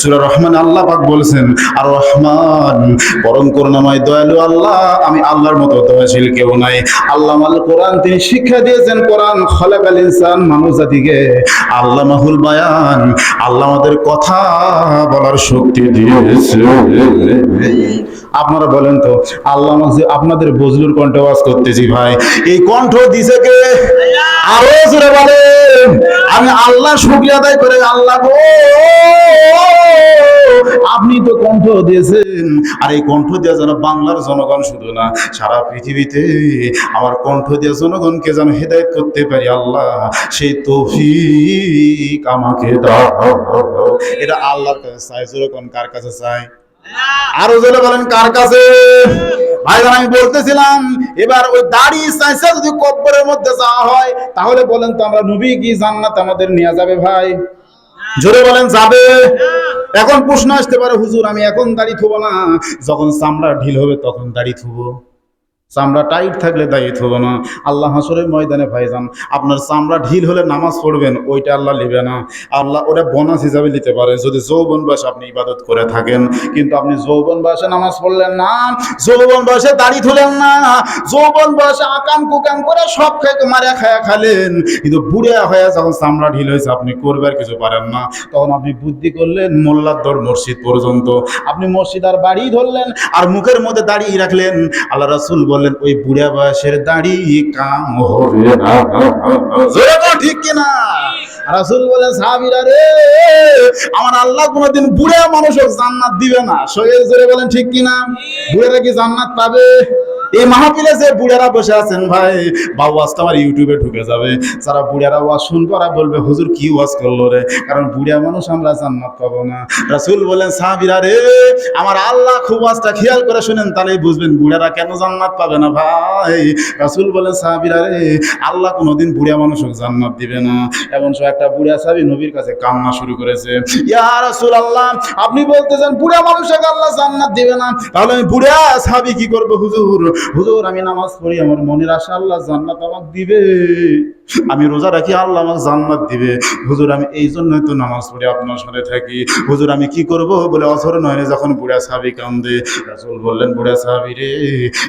সূরা রহমান আল্লাহ পাক বলেছেন, আর রহমান পরম করুণাময়, দয়ালু আল্লাহ, আমি আল্লাহর মতো দয়াশীল কেউ নাই। আল্লাহ মাল কোরআন তিনি শিক্ষা দিয়েছেন, কোরআন খলাকাল ইনসান মানুষ জাতিকে। আল্লাহ মাহুল বায়ান, আল্লাহ আমাদের কথা বলার শক্তি দিয়েছে। আপনারা বলেন তো, আল্লাহ আপনাদের বজলুর কণ্ঠে ওয়াজ করতেছি ভাই, এই কণ্ঠ দিছে কে? আরও জোরে বলেন। আমি আল্লাহ শুকরিয়া আদায় করে, আল্লাহ গো। আপনি তো কণ্ঠ দিয়েছেন। আর এই কণ্ঠ দেওয়া যেন বাংলার জনগণ শুধু না, সারা পৃথিবীতে আমার কণ্ঠ দেওয়া জনগণকে যেন হেদায়ত করতে পারি আল্লাহ, সেই তৌফিক আমাকে এটা আল্লাহর কাছে চাই। জোরে কার কাছে চাই? আরও জোরে বলেন, কার কাছে? ভাইজান, আমি বলতেছিলাম, এবার ওই দাড়ি চাইছে যদি কব্বরের মধ্যে যাওয়া হয়, তাহলে বলেন তো আমরা নবী কি জান্নাত আমাদের নিয়ে যাবে ভাই? জোরে বলেন, যাবে। এখন প্রশ্ন আসতে পারে, হুজুর, আমি এখন দাড়ি থুব না। যখন চামড়া ঢিল হবে, তখন দাড়ি থুবো। চামড়া টাইট থাকলে দায়ী থবো না। আল্লাহ হাসরের ময়দানে ভাইজান, আপনার চামড়া ঢিল হলে নামাজ পড়বেন, ওইটা আল্লাহ নেবে না। আল্লাহ ওটা বোনাস হিসাবে নিতে পারে যদি যৌবন বয়সে আপনি ইবাদত করে থাকেন, কিন্তু আপনি যৌবন বয়সে নামাজ পড়লেন না, যৌবন বয়সে দাড়ি ধুলেন না, যৌবন বয়সে আকাম কুকাম করে সব খেয়ে মারা খায়া খালেন, কিন্তু বুড়ে হয়ে যখন চামড়া ঢিল হয়েছে, আপনি করবার কিছু পারেন না। তখন আপনি বুদ্ধি করলেন, মোল্লার দর মসজিদ পর্যন্ত। আপনি মসজিদ আর বাড়ি ধরলেন, আর মুখের মধ্যে দাঁড়িয়ে রাখলেন। আল্লাহ রাসুল বললেন ওই বুড়া বয়সের দাড়ি কাম হবে বল, ঠিক কিনা? রাসুল বলেন সাহাবিরা রে আমার আল্লাহ কোনোদিন বুড়া মানুষও জান্নাত দিবে না। শরীর জোরে বলেন ঠিক কিনা? বুড়েরা কি জান্নাত পাবে? এই মাহফিলে যে বুড়ারা বসে আছেন ভাই বাবু আজকে আমার ইউটিউবে ঢুকে যাবে। যারা বুড়ারা ওয়াজ শুনব, ওরা বলবে, হুজুর কি ওয়াজ করল রে? কারণ বুড়া মানুষ আমরা জান্নাত পাবো না। রাসুল বলেন, সাহাবিরা রে, আমার আল্লাহ খুব ওয়াজটা খেয়াল করে শুনেন, তাহলেই বুঝবেন বুড়ারা কেন জান্নাত পাবে না ভাই? রাসুল বলেন, সাহাবিরা রে, আল্লাহ কোনোদিন বুড়া মানুষও জান্নাত দিবে না। এমন সব একটা বুড়া সাহাবি নবীর কাছে কান্না শুরু করেছে। ইয়া রাসূল আল্লাহ আপনি বলতেছেন, বুড়া মানুষকে আল্লাহ জান্নাত দিবে না। তাহলে আমি বুড়া সাহাবি কি করব হুজুর? হুজুর, আমি নামাজ পড়ি, আমার মনের আশা আল্লাহ জান্নাত আমাকে দিবে। আমি রোজা রাখি, আল্লাহ আমাকে জান্নাত দিবে। হুজুর, আমি এই জন্যই তো নামাজ পড়ি, আপনার সাথে থাকি। হুজুর, আমি কি করব বলে অসর নয় যখন বুড়া সাহাবি কান্দে, রাসূল বললেন, বুড়া সাহাবি রে,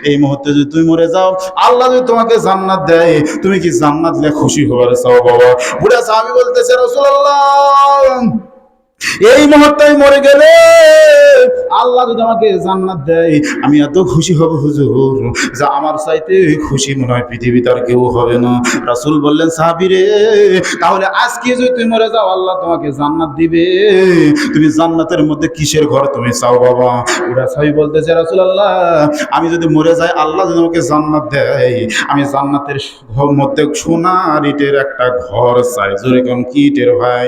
এই মুহূর্তে যদি তুমি মরে যাও, আল্লাহ যদি তোমাকে জান্নাত দেয়, তুমি কি জান্নাত দিলে খুশি হবার চাও বাবা বুড়া সাহাবি বলতেছে, রাসূলুল্লাহ এই মুহূর্তে মরে গেলে আল্লাহ যদি আমাকে জান্নাত দেয়, আমি এত খুশি হব হুজুর। যা আমার চাইতে খুশি মনে হয় পৃথিবীতে আর কেউ হবে না। রাসূল বললেন, সাহাবী রে, তাহলে আজকে যদি তুমি মরে যাও, আল্লাহ তোমাকে জান্নাত দিবে। তুমি জান্নাতের মধ্যে কিসের ঘর তুমি চাও বাবা? ওরা সাহাবী বলতেছে, রাসূলুল্লাহ, আমি যদি মরে যাই, আল্লাহ যদি আমাকে জান্নাত দেয়। আমি জান্নাতের মধ্যে সোনার ইটের একটা ঘর চাই। জোরে কোন, কি ভাই?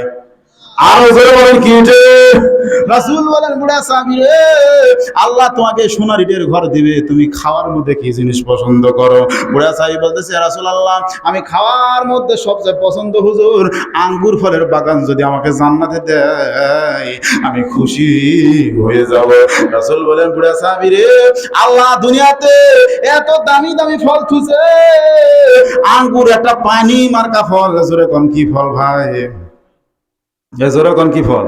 রাসূল বলেন, বুড়া আল্লাহ তোমাকে ঘর দিবে, তুমি খাওয়ার মধ্যে কি জিনিস পছন্দ করো? বুড়া আমি খাওয়ার মধ্যে সবচেয়ে পছন্দ হুজুর, আঙ্গুর ফলের বাগান যদি আমাকে জান্নাতে দেয়, আমি খুশি হয়ে যাব। রাসূল বলেন, বুড়া সাহাবী রে, আল্লাহ দুনিয়াতে এত দামি দামি ফল থুছে আঙ্গুর একটা পানি মার্কা ফল কি ফল ভাই? এজোরকন কি ফল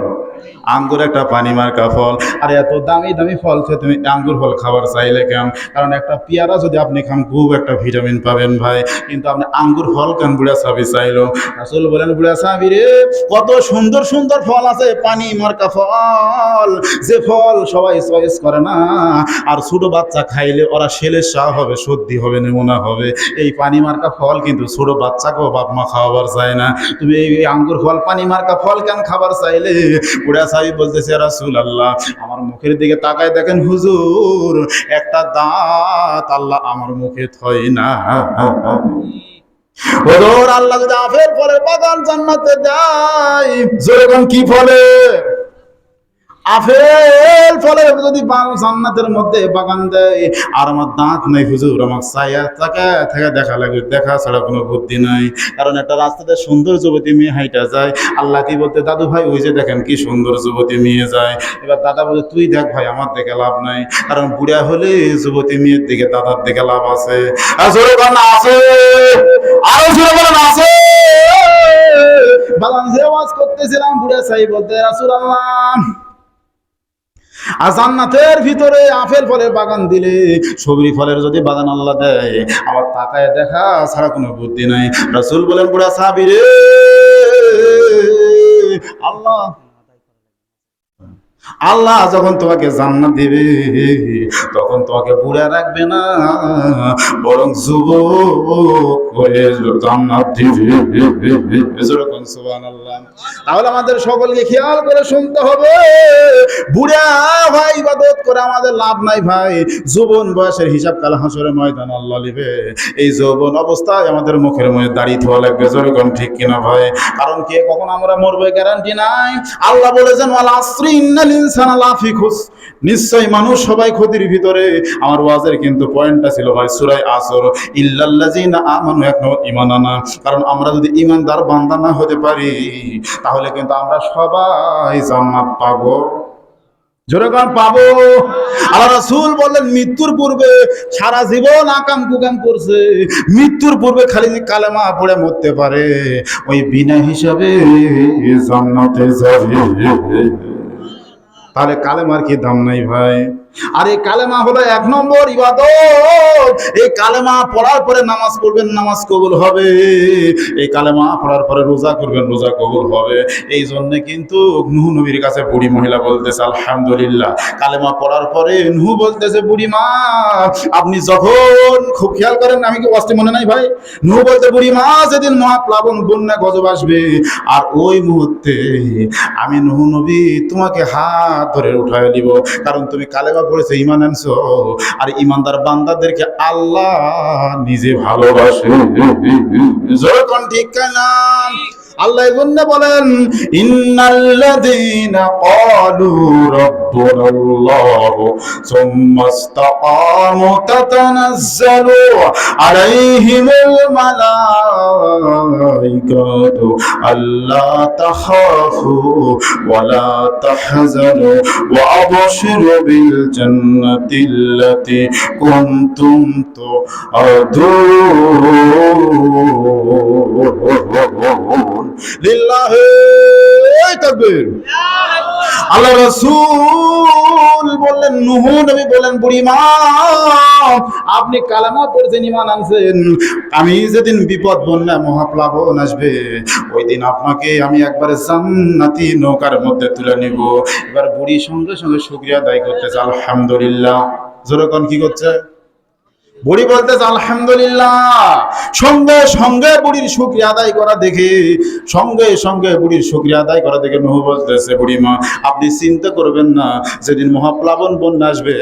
আঙ্গুর একটা পানি মার্কা ফল। আর এত দামি দামি ফল খেয়ে তুমি আঙ্গুর ফল খাবার চাইলে কেন? কারণ একটা পেয়ারা যদি আপনি খান, খুব একটা ভিটামিন পাবেন ভাই। কিন্তু আপনি আঙ্গুর ফল কেন বুড়া সাবি চাইলো? আসল বলেন, বুড়া সাবি রে, কত সুন্দর সুন্দর ফল আছে, পানি মার্কা ফল। যে ফল সবাই চয়েস করে না। আর ছোট বাচ্চা খাইলে ওরা শেলের শাহ হবে, সর্দি হবে, নেমোনা হবে। এই পানি মার্কা ফল কিন্তু ছোট বাচ্চাকেও বাপ মা খাওয়াবার চায় না। তুমি এই আঙ্গুর ফল, পানি মার্কা ফল কেন খাবার চাইলে? বুড়া সাহেব বলতেছে রাসুল আল্লাহ আমার মুখের দিকে তাকায় দেখেন হুজুর, একটা দাঁত আল্লাহ আমার মুখে থয় না। আল্লাহ যদি আফের ফলে বাগান জান্নাতে যায়, জোরে কি ফলে? আপেল ফলে যদি জান্নাতের মধ্যে বাগান দেয়, আর আমার দাঁত নাই হুজুর, আমার ছায়া তাকে থেকে দেখা লাগে, দেখা ছাড়া কোনো বুদ্ধি নাই। কারণ একটা রাস্তাতে সুন্দর যুবতী মেয়ে হাইটা যায়, আল্লাহ কি বলতে, দাদু ভাই, ওই যে দেখেন কি সুন্দর যুবতী মেয়ে যায়। এবার দাদা বলে, তুই দেখ ভাই, আমার দিকে লাভ নাই। কারণ বুড়া হলে যুবতী মেয়ের দিকে, দাদার দিকে লাভ আছে। আর আছে। আরও জোরে বলেন, আছে। বাগান আওয়াজ করতেছিলাম, বুড়া সাই বলতে রাসুল আল্লাহ আর জান্নাতের ভিতরে আপেল ফলের বাগান দিলে সবরি ফলের যদি বাগান আল্লাহ দেয়, আবার তাকায় দেখা ছাড়া কোনো বুদ্ধি নাই। রাসুল বলেন, বুড়া সাবিরে, আল্লাহ আল্লাহ যখন তোমাকে জান্নাত দিবে, তখন তোমাকে বুড়া রাখবে না, বরং যুবক হয়ে জান্নাত দিবে। যেরকম সুবহানাল্লাহ। তাহলে আমাদের সকলকে খেয়াল করে শুনতে হবে, বুড়া ভাই ইবাদত করে আমাদের লাভ নাই ভাই। যৌবন বয়সের হিসাব কাল হাসরের ময়দান আল্লাহ লিবে। এই যৌবন অবস্থায় আমাদের মুখের মধ্যে দাঁড়িয়ে থাকা লাগবে যেরকম ঠিক কিনা ভাই? কারণ কে, কখন আমরা মরবে গ্যারান্টি নাই? আল্লাহ বলেছেন, ওয়াল আসরি নিশ্চয় মানুষ সবাই ক্ষতির ভিতরে। আমার ওয়াজের কিন্তু পয়েন্টটা ছিল ভাই সূরা আসর। এখনও আনা কারণ আমরা যদি বান্দা না হতে পারি, তাহলে কিন্তু আমরা সবাই জান্নাত পাবো। পাবো। আল্লাহ রাসূল বললেন, মৃত্যুর পূর্বে সারা জীবন আকাম কুকাম করছে। মৃত্যুর পূর্বে খালি কালেমা পড়ে মরতে পারে। ওই বিনা হিসাবে জান্নাতে যাবে। তাহলে কালেমার কি দাম নাই ভাই আর এই কালেমা হলো এক নম্বর ইবাদত। এই কালেমা পড়ার পরে নামাজ পড়বেন, নামাজ কবুল হবে। এই কালেমা পড়ার পরে রোজা করবেন, রোজা কবুল হবে। এই জন্য কিন্তু নুহু নবীর কাছে বুড়ি মহিলা বলতেছে, আলহামদুলিল্লাহ। কালেমা পড়ার পরে নুহু বলতেছে, বুড়ি মা, আপনি যখন খুব খেয়াল করেন, আমি কি কষ্ট মনে নাই ভাই? নুহু বলতে, বুড়ি মা, যেদিন মহাপ্লাবন বন্যা গজব আসবে, আর ওই মুহূর্তে আমি নুহু নবী তোমাকে হাত ধরে উঠায় দিব কারণ তুমি কালেমা পড়েছো ইমান আনছো? আর ইমানদার বান্দাদেরকে আল্লাহ নিজে ভালোবাসে। ঠিক না আল্লাহ এই বলেন, ইন্নাল্লাযীনা ক্বালু রাব্বুনাল্লাহ সুম্মা ইসতাকামু তাতানাজ্জালু আলাইহিমুল মালাইকাতু আল্লা তাখাফু ওয়া লা তাহজানু ওয়া আবশিরু বিল জান্নাতিল্লাতী কুনতুম তুআদুন. আল্লাহ বললেন, নূহ নবী আপনি কালামা পড়ছেন ঈমান আনছেন, আমি যেদিন বিপদ বন্যা মহাপ্লাবন আসবে ওই দিন আপনাকে আমি একবারে জান্নাতি নৌকার মধ্যে তুলে নিব। এবার বুড়ি সঙ্গে সঙ্গে শুকরিয়া আদায় করতেছে, আলহামদুলিল্লাহ। জোরকন কি করছে? বুড়ি বলতেছে, আলহামদুলিল্লাহ। সঙ্গে সঙ্গে বুড়ির শুক্রিয়া আদায় করা দেখে, সঙ্গে সঙ্গে বুড়ির শুক্রিয়া আদায় করা দেখে নহু বলতেছে বুড়ি মা আপনি চিন্তা করবেন না, যেদিন মহাপ্লাবন বন্যা আসবে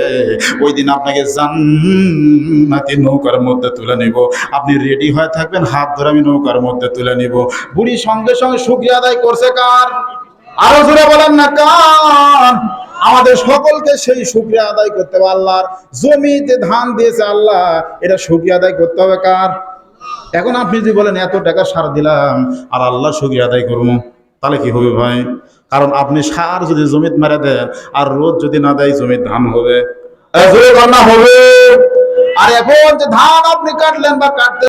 ওই দিন আপনাকে জান্নাতি নৌকার মধ্যে তুলে নিব। আপনি রেডি হয়ে থাকবেন, হাত ধরে আমি নৌকার মধ্যে তুলে নিব। বুড়ি সঙ্গে সঙ্গে শুক্রিয়া আদায় করছে কার? আরও জোরে বলেন না কার আমাদের সকলকে সেই শুক্রিয়া আদায় করতে হবে আল্লাহর। জমিতে ধান দিয়েছে আল্লাহ, এটা শুক্রিয়া আদায় করতে হবে কার? এখন আপনি যদি বলেন, এত টাকা সার দিলাম, আর আল্লাহ শুক্রিয়া আদায় করব তাহলে কি হবে ভাই? কারণ আপনি সার যদি জমিত মেরে দেন, আর রোদ যদি না দেয় জমির ধান হবে। হবে। আর এখন যে ধান আপনি কাটলেন বা কাটতে